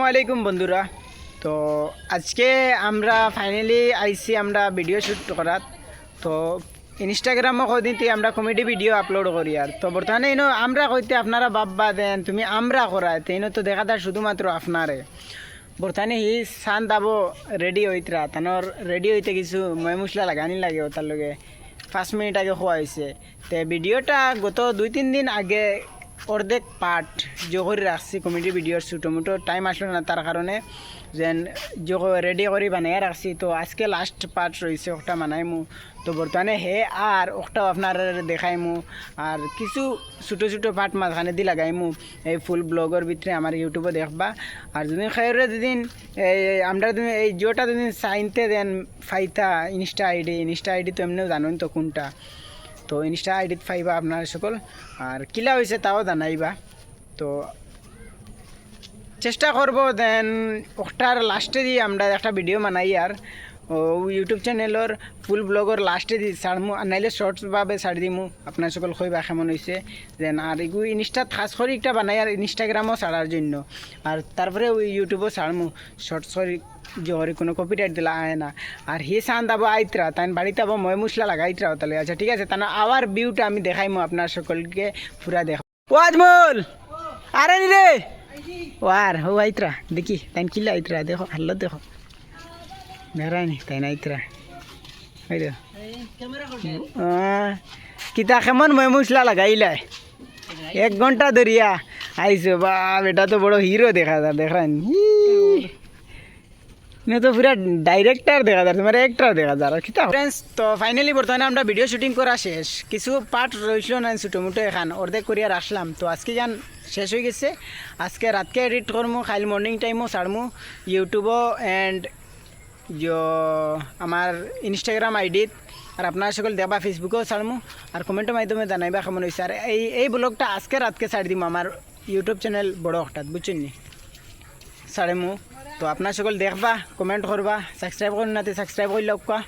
আসসালামু আলাইকুম বন্ধুরা। তো আজকে আমরা ফাইনালি আইসি আমরা ভিডিও শ্যুট করাত। তো ইনস্টাগ্রামও কদিন থেকে আমরা কমেডি ভিডিও আপলোড করি আর। তো বর্তমানে ইনো আমরা কইতে আপনারা বাব্বা দেন তুমি আমরা করা তেইনো তো দেখা যায় শুধুমাত্র আপনারে। বর্তমানে হি সান দাবো রেডি হইতরা তানোর রেডি হইতে কিছু ময় মশলা লাগানি লাগে তার লগে। পাঁচ মিনিট আগে খোয়া হয়েছে তে ভিডিওটা গত দুই তিন দিন আগে অর্ধেক পার্ট যে করে রাখছি কমেডি ভিডিওর ছোটো মোটো টাইম আসলো না তার কারণে যেন যে রেডি করে বানিয়ে রাখছি তো আজকে লাস্ট পার্ট রয়েছে ওটা বানাইমু তো বর্তমানে হে আর ওটাও আপনার দেখাইমু আর কিছু ছোটো ছোটো পার্ট মাঝখানে দি লাগাইমু এই ফুল ব্লগের ভিতরে আমার ইউটিউবে দেখবা। আর যদি খাইরে এই আমরা এই জিওটা দুদিন সাইনতে দেন ফাইতা ইনস্টা আইডি ইনস্টা আইডি তো এমনিও জানুন তো কোনটা। তো ইনস্টা আইডিত পাইবা আপনার সকল। আর কিলা হয়েছে তাও জানাইবা। তো চেষ্টা করব দেন ওটার লাস্টে দিয়ে আমরা একটা ভিডিও বানাই আর ও ইউটিউব চ্যানেলের ফুল ব্লগর লাস্টে দি ছাড়মু আর নাইলে শর্টস ভাবে ছাড়ি দিমু আপনার সকল কইবা কেমন হয়েছে দেন আর এগুলো ইনস্টা খাস করে একটা বানাই আর ইনস্টাগ্রামও ছাড়ার জন্য। আর তারপরে ওই ইউটিউবও ছাড়মু শর্টস করে জহরে কোনো কপিরাইট দিলা আয় না। আর হি সান দাবো আইতরা তাই বাড়িতে আবার ময় মশলা লাগাইতরা তাহলে আচ্ছা ঠিক আছে তাহলে আবার ভিউটা আমি দেখাইমু আপনার সকলকে পুরা দেখ ও আজমল আরে নি রে ওয়ার হো আইতরা দেখি তাই কিলা আইতরা দেখো হাল্লত দেখো। দেখায়নি তাই না আইতরা ওই দেখো আহ, কিতা কেমন ময় মশলা লাগাইলাই এক ঘণ্টা ধরিয়া আইসো বা বেটা তো বড় হিরো দেখা যায় দেখান না তো পুরা ডাইরেক্টর দেখা যায় তোমার অ্যাক্টর দেখা যায় আর কিতা? ফ্রেন্ডস তো ফাইনালি বর্তমানে আমরা ভিডিও শুটিং করা শেষ। কিছু পার্ট রইছিল না ছোটো মোটো এখান অর্ধেক করিয়া আসলাম। তো আজকে যান শেষ হয়ে গেছে। আজকে রাতকে এডিট করমু কাল মর্নিং টাইমও ছাড়মু ইউটিউবও অ্যান্ড আমার ইনস্টাগ্রাম আইডিত আর আপনার সকল দেবা ফেসবুকেও ছাড়মু আর কমেন্টের মাধ্যমে জানাইবা কেমন হয়েছে আর এই এই ব্লগটা আজকে রাতকে ছাড় দিম আমার ইউটিউব চ্যানেল বড় হঠাৎ বুঝছেন নি? সাড়ে মু তো আপনার সকল দেখবা কমেন্ট করবা সাবস্ক্রাইব করুন না সাবস্ক্রাইব করলে কোয়া